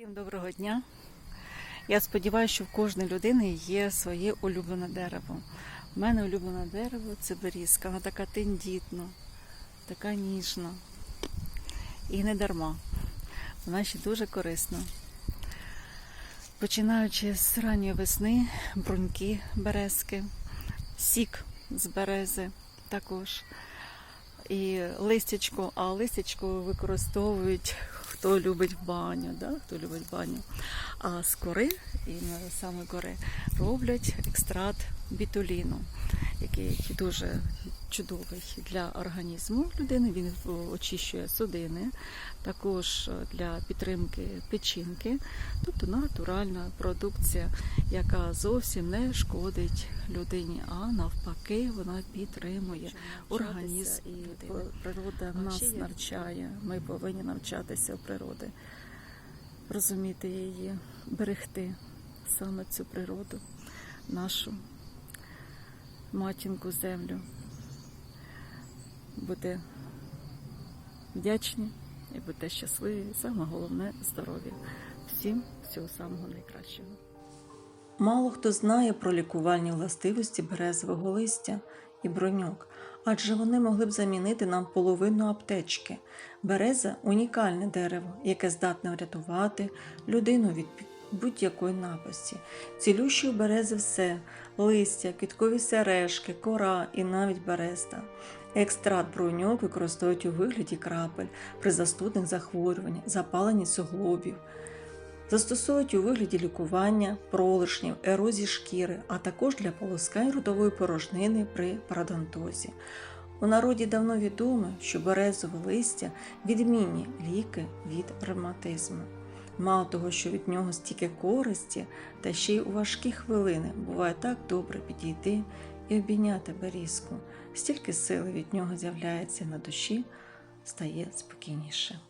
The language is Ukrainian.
Всім доброго дня. Я сподіваюся, що в кожної людини є своє улюблене дерево. У мене улюблене дерево це берізка. Вона така тендітна, така ніжна. І не дарма. Вона ще дуже корисна. Починаючи з ранньої весни, бруньки березки, сік з берези також. І листячко, а листячко використовують хто любить баню, да? хто любить баню. А з кори, і саме кори, роблять екстракт бітуліну, який дуже чудовий для організму людини. Він очищує судини, також для підтримки печінки, тобто натуральна продукція, яка зовсім не шкодить людині, а навпаки, вона підтримує організм і природа нас навчає. Ми повинні навчатися у природи, розуміти її, берегти саме цю природу, нашу матінку землю. Бути вдячні і бути щасливі. Саме головне здоров'я. Всім всього самого найкращого. Мало хто знає про лікувальні властивості березового листя і броньок, адже вони могли б замінити нам половину аптечки. Береза унікальне дерево, яке здатне врятувати людину від будь-якої напасті. Цілющі у берези все листя, квіткові сережки, кора і навіть береста. Екстракт бруньок використовують у вигляді крапель при застудних захворюваннях, запаленні суглобів. Застосовують у вигляді лікування, пролишнів, ерозії шкіри, а також для полоскань ротової порожнини при парадонтозі. У народі давно відомо, що березове листя відмінні ліки від ревматизму. Мало того, що від нього стільки користі, та ще й у важкі хвилини буває так добре підійти і обійняти берізку. Стільки сили від нього з'являється на душі, стає спокійніше.